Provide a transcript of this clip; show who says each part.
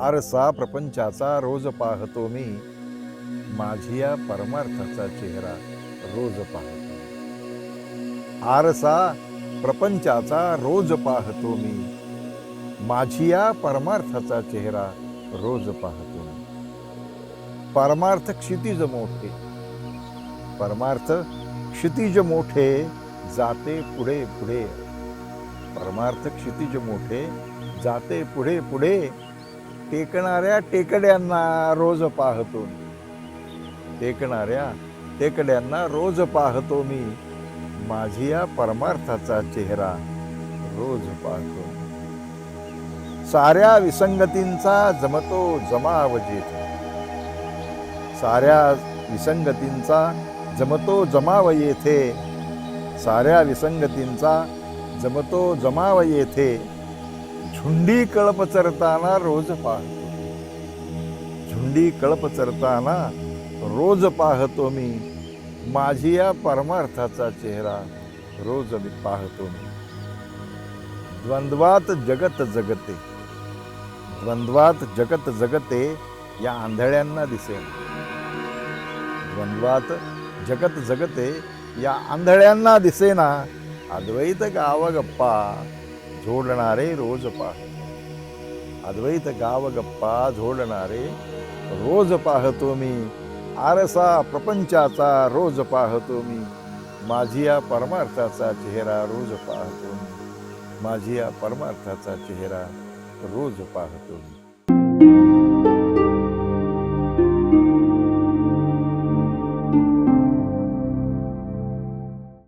Speaker 1: आरसा प्रपंचाचा रोज पाहतो मी. माझी या परमार्थाचा चेहरा रोज पाहतो. आरसा प्रपंचाचा रोज पाहतो मी. माझी या परमार्थाचा चेहरा रोज पाहतो मी. परमार्थ क्षितिज मोठे. परमार्थ क्षितिज मोठे जाते पुढे पुढे. परमार्थ क्षितिज मोठे जाते पुढे पुढे. टेकणाऱ्या टेकड्यांना रोज पाहतो मी. टेकणाऱ्या टेकड्यांना रोज पाहतो मी. माझी या परमार्थाचा चेहरा रोज पाहतो साऱ्या विसंगतींचा जमतो जमाव जेथे साऱ्या विसंगतींचा जमतो जमाव येथे साऱ्या विसंगतींचा जमतो जमाव येथे झुंडी कळप चरताना रोज पाहतो झुंडी कळप चरताना रोज पाहतो मी. माझी या परमार्थाचा चेहरा रोज मी पाहतो मी. द्वंद्वात जगत जगते. द्वंद्वात जगत जगते या आंधळ्यांना दिसेल. द्वंद्वात जगत जगते या आंधळ्यांना दिसेना. अद्वैत गाव गप्पा झोडणारे रोज पाहतो अद्वैत गावगप्पा झोडणारे रोज पाहतो मी आरसा प्रपंचाचा रोज पाहतो मी माझी या परमार्थाचा चेहरा रोज पाहतो मी माझी या परमार्थाचा चेहरा रोज पाहतो मी